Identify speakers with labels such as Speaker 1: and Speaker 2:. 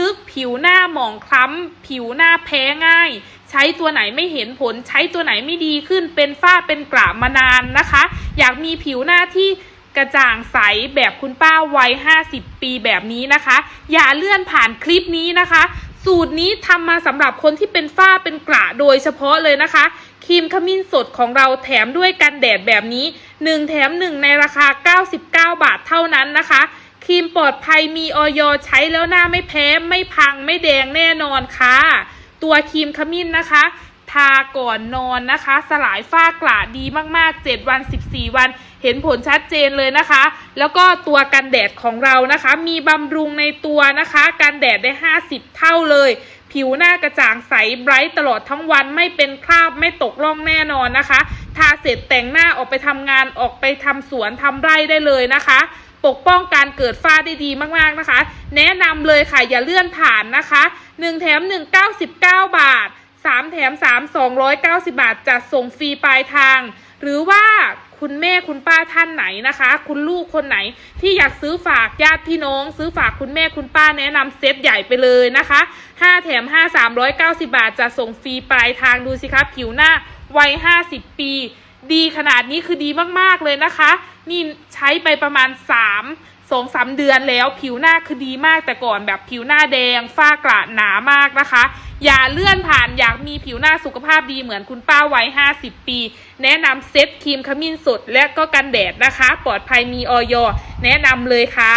Speaker 1: ลึกๆ ผิวหน้าหมองคล้ำ ผิวหน้าแพ้ง่าย ใช้ตัวไหนไม่เห็นผล ใช้ตัวไหนไม่ดีขึ้น เป็นฝ้าเป็นกระมานานนะคะ อยากมีผิวหน้าที่กระจ่างใสแบบคุณป้าวัย 50 ปีแบบนี้นะคะ อย่าเลื่อนผ่านคลิปนี้นะคะ สูตรนี้ทำมาสำหรับคนที่เป็นฝ้าเป็นกระโดยเฉพาะเลยนะคะ ครีมขมิ้นสดของเราแถมด้วยกันแดดแบบนี้ 1 แถม 1 ในราคา 99 บาทเท่านั้นนะคะ ครีมปลอดภัยมีออยใช้แล้วหน้าไม่แพ้ไม่พังไม่แดงแน่นอนค่ะ ตัวครีมขมิ้นนะคะ ทาก่อนนอนนะคะ สลายฝ้ากระดีมากๆ 7 วัน 14 วัน เห็นผลชัดเจนเลยนะคะ แล้วก็ตัวกันแดดของเรานะคะ มีบำรุงในตัวนะคะ กันแดดได้ 50 เท่าเลย ผิวหน้ากระจ่างใสไบรท์ตลอดทั้งวันไม่เป็นคราบไม่ตกร่องแน่นอนนะคะ ทาเสร็จแต่งหน้าออกไปทำงานออกไปทำสวนทำไร่ได้เลยนะคะ ปกป้องการเกิดฝ้าได้ดีมากๆนะคะ แนะนำเลยค่ะอย่าเลื่อนผ่านนะคะ1แถม1 99 บาท 3 แถม 3 290 บาทจัดส่งฟรีปลายทาง หรือว่า คุณแม่คุณป้าท่านไหนนะคะ คุณลูกคนไหนที่อยากซื้อฝากญาติพี่น้อง ซื้อฝากคุณแม่คุณป้าแนะนำเซตใหญ่ไปเลยนะคะ5แถม5 390 บาทจะส่งฟรีปลายทางดูสิคะผิวหน้าวัย 50 ปี ดีขนาดนี้คือดีมากๆเลยนะคะ นี่ใช้ไปประมาณ3สองสามเดือนแล้วผิวหน้าคือดีมากแต่ก่อนแบบผิวหน้าแดง ฝ้ากระหนามากนะคะ อย่าเลื่อนผ่านอยากมีผิวหน้าสุขภาพดีเหมือนคุณป้าวัย50 ปี แนะนำเซตครีมขมิ้นสดและก็กันแดดนะคะ ปลอดภัยมีออยแนะนำเลยค่ะ